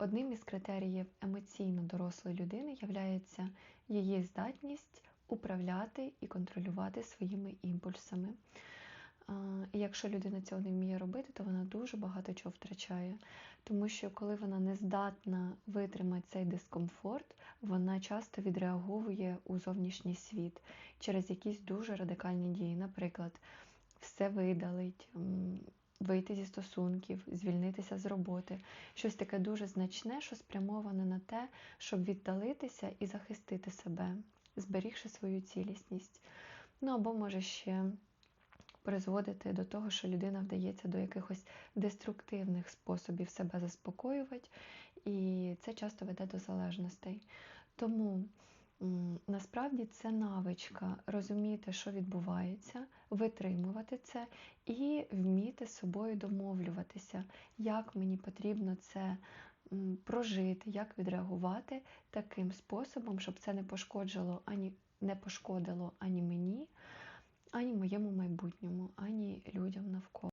одним із критеріїв емоційно дорослої людини є її здатність управляти і контролювати своїми імпульсами. І якщо людина цього не вміє робити, то вона дуже багато чого втрачає. Тому що коли вона не здатна витримати цей дискомфорт, вона часто відреаговує у зовнішній світ через якісь дуже радикальні дії. Наприклад, все видалить, вийти зі стосунків, звільнитися з роботи. Щось таке дуже значне, що спрямоване на те, щоб віддалитися і захистити себе, зберігши свою цілісність. Ну або може ще призводити до того, що людина вдається до якихось деструктивних способів себе заспокоювати, і це часто веде до залежностей. Тому насправді це навичка розуміти, що відбувається, витримувати це і вміти з собою домовлюватися, як мені потрібно це прожити, як відреагувати таким способом, щоб це не пошкоджало ані не пошкодило ані мені, ані моєму майбутньому, ані людям навколо.